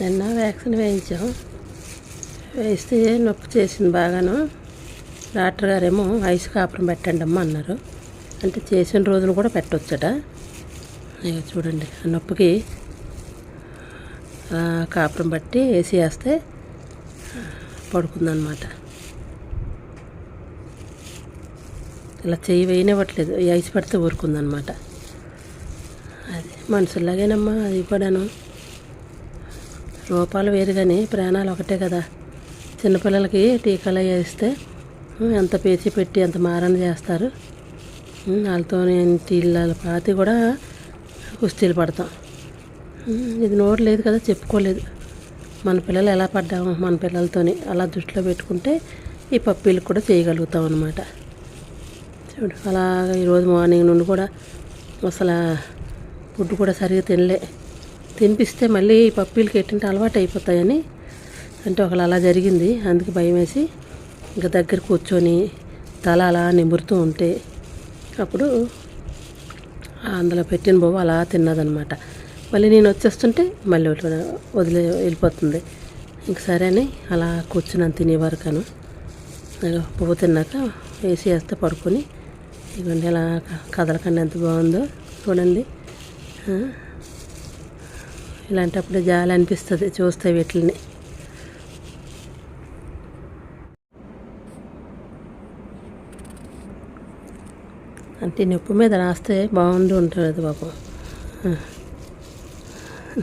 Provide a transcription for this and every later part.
నిన్న వ్యాక్సిన్ వేయించాం. వేస్తే నొప్పి చేసింది బాగాను. డాక్టర్ గారేమో ఐస్ కాపురం పెట్టండి అమ్మ అన్నారు. అంటే చేసిన రోజులు కూడా పెట్టవచ్చట ఇక చూడండి నొప్పికి కాపురం బట్టి వేసి వేస్తే పడుకుందనమాట ఇలా చెయ్యి వేయనివ్వట్లేదు. ఈ ఐస్ పడితే ఊరుకుందనమాట అది మనుషుల్లాగేనమ్మా అది కూడాను. రూపాలు వేరు కానీ ప్రాణాలు ఒకటే కదా. చిన్నపిల్లలకి టీకాలు వేస్తే ఎంత పేచి పెట్టి ఎంత మారణ చేస్తారు. వాళ్ళతో ఇళ్ళ పాతి కూడా కుస్తీలు పడతాం. ఇది నోరు లేదు కదా చెప్పుకోలేదు. మన పిల్లలు ఎలా పడ్డాము మన పిల్లలతోని అలా దృష్టిలో పెట్టుకుంటే ఈ పప్పీలు కూడా చేయగలుగుతాం అనమాట చూడు అలాగ ఈరోజు మార్నింగ్ నుండి కూడా అసలు ఫుడ్ కూడా సరిగ్గా తినలే. తినిపిస్తే మళ్ళీ పప్పీలకి ఎట్టింటే అలవాటు అయిపోతాయని. అంటే ఒకళ్ళు అలా జరిగింది. అందుకే భయం వేసి ఇంకా దగ్గర కూర్చొని తల అలా నిమురుతూ ఉంటే అప్పుడు అందులో పెట్టిన బొమ్మ అలా తిన్నదనమాట. మళ్ళీ నేను వచ్చేస్తుంటే మళ్ళీ వదిలి- వదిలే వెళ్ళిపోతుంది. ఇంక సరే అని అలా కూర్చున్నాను తినేవరకను పువ్వు తిన్నాక వేసి వేస్తే పడుకొని ఇవ్వండి ఎలా కదలకండి ఎంత బాగుందో చూడండి. ఇలాంటప్పుడు జాలి అనిపిస్తుంది చూస్తే వీటిని అంటే నొప్పి మీద రాస్తే బాగుండి ఉంటుంది పాపం.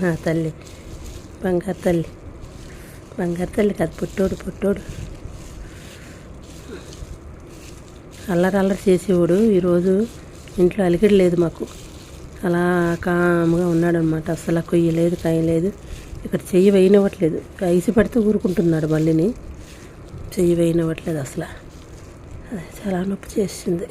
నా తల్లి. బంగారు తల్లి. బంగారు తల్లి కాదు పుట్టోడు పుట్టోడు. అల్లరల్లరి చేసేవాడు. ఈరోజు ఇంట్లో అలికిడి లేదు మాకు. అలా కామ్గా ఉన్నాడనమాట అసలు కొయ్యలేదు లేదు లేదు. ఇక్కడ చెయ్యి వేయనివ్వట్లేదు. ఐసి పడితే ఊరుకుంటున్నాడు మళ్ళీని. చెయ్యి వేయనివ్వట్లేదు అసలు అది చాలా నొప్పి చేసింది.